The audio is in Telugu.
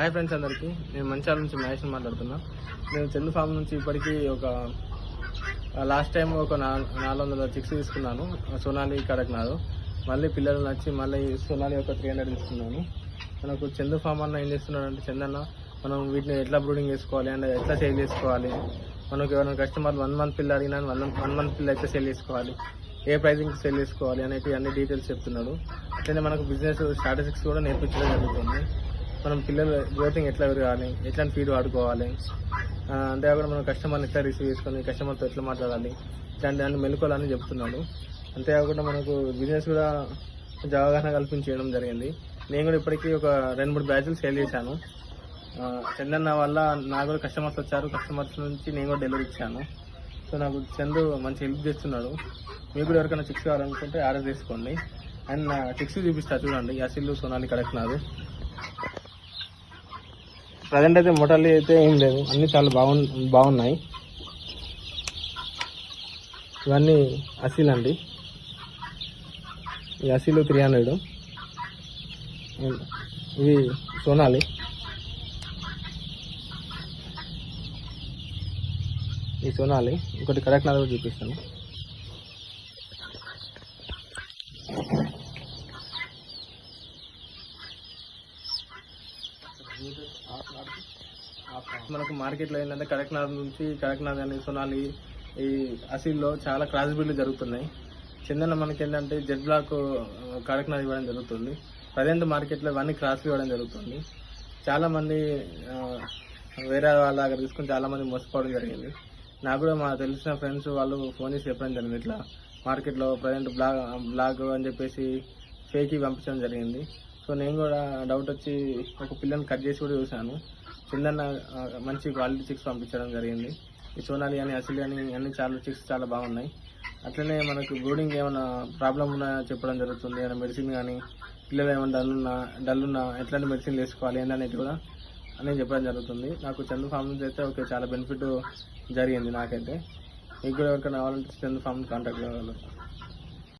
హాయ్ ఫ్రెండ్స్ అందరికీ. నేను మంచాల నుంచి మహేష్ మాట్లాడుతున్నా. నేను చెల్లు ఫామ్ నుంచి ఇప్పటికీ ఒక లాస్ట్ టైం ఒక నాలుగు వందల చిక్స్ తీసుకున్నాను. సోనాలి కడక్నాథ్ మళ్ళీ పిల్లలు నచ్చి మళ్ళీ సోనాలి ఒక త్రీ హండ్రెడ్ తీసుకున్నాను. మనకు చందు ఫామ్ అన్న ఏం చేస్తున్నాడంటే చందన్న మనం వీటిని ఎట్లా బ్రూడింగ్ చేసుకోవాలి అండ్ ఎట్లా సేల్ చేసుకోవాలి? మనకు ఎవరైనా కస్టమర్ వన్ మంత్ పిల్ల అడిగినా వన్ వన్ మంత్ పిల్ల అయితే సేల్ చేసుకోవాలి? ఏ ప్రైజింగ్ సేల్ చేసుకోవాలి? అనేవి అన్ని డీటెయిల్స్ చెప్తున్నాడు. అట్లనే మనకు బిజినెస్ స్ట్రాటజిక్స్ కూడా నేర్పించడం జరుగుతుంది. మనం పిల్లలు గ్రోతింగ్ ఎట్లా పెరగాలి ఎట్లాంటి ఫీడ్ వాడుకోవాలి అంతేకాకుండా మనం కస్టమర్ని ఎట్లా రిసీవ్ చేసుకొని కస్టమర్తో ఎట్లా మాట్లాడాలి ఇట్లాంటి దాన్ని మెలుకోవాలని చెప్తున్నాడు. అంతేకాకుండా మనకు బిజినెస్ కూడా కొంచెం అవగాహన కల్పించడం జరిగింది. నేను కూడా ఇప్పటికీ ఒక రెండు మూడు బ్యాచ్లు సేల్ చేశాను. చందన్న వల్ల నాకు కూడా కస్టమర్స్ వచ్చారు. కస్టమర్స్ నుంచి నేను కూడా డెలివరీ ఇచ్చాను. సో నాకు చందు మంచి హెల్ప్ చేస్తున్నాడు. మీకు కూడా ఎవరికైనా చిక్స్ కావాలనుకుంటే ఆర్డర్ చేసుకోండి. అండ్ నా చిక్స్ చూపిస్తా చూడండి. అసిల్లు సోనాలి కడక్నాథ్ ప్రజెంట్ అయితే మోటార్లు అయితే ఏం లేదు. అన్ని చాలా బాగు బాగున్నాయి. ఇవన్నీ అసీల్ అండి. ఈ అసీలు త్రీ హండ్రెడ్ ఇవి సోనాలి. ఈ సోనాలి. ఇంకోటి కడక్నాథ్ కూడా చూపిస్తాను. మనకు మార్కెట్లో ఏంటంటే కడక్నాథ్ నుంచి కడక్నాథ్ అని సొనాలి ఈ అసీల్లో చాలా క్రాస్ బిల్లు జరుగుతున్నాయి. చందన మనకి ఏంటంటే జెడ్ బ్లాక్ కడక్నాథ్ ఇవ్వడం జరుగుతుంది. ప్రజెంట్ మార్కెట్లో ఇవన్నీ క్రాస్ ఇవ్వడం జరుగుతుంది. చాలామంది వేరే వాళ్ళ దగ్గర తీసుకుని చాలామంది మోసపోవడం జరిగింది. నాకు కూడా మా తెలిసిన ఫ్రెండ్స్ వాళ్ళు ఫోన్ చేసి చెప్పడం జరిగింది. ఇట్లా మార్కెట్లో ప్రజెంట్ బ్లాగ్ బ్లాగ్ అని చెప్పేసి ఫేక్ పంపించడం జరిగింది. సో నేను కూడా డౌట్ వచ్చి ఒక పిల్లని కట్ చేసి కూడా చూశాను. చిన్న మంచి క్వాలిటీ చిక్స్ పంపించడం జరిగింది. ఈ సోనాలి అని అసలు అని అన్ని చాలా చిక్స్ చాలా బాగున్నాయి. అట్లనే మనకు బ్రూడింగ్ ఏమైనా ప్రాబ్లం ఉన్నా చెప్పడం జరుగుతుంది. ఏమైనా మెడిసిన్ కానీ పిల్లలు ఏమైనా డల్ ఉన్నా డల్ ఉన్నా ఎట్లాంటి మెడిసిన్ వేసుకోవాలి ఏంటనేది కూడా అని చెప్పడం జరుగుతుంది. నాకు చందు ఫామ్ నుంచి అయితే ఓకే చాలా బెనిఫిట్ జరిగింది నాకైతే. మీకు కూడా ఎవరికైనా కావాలంటే చందు ఫామ్ కాంటాక్ట్ కావాలి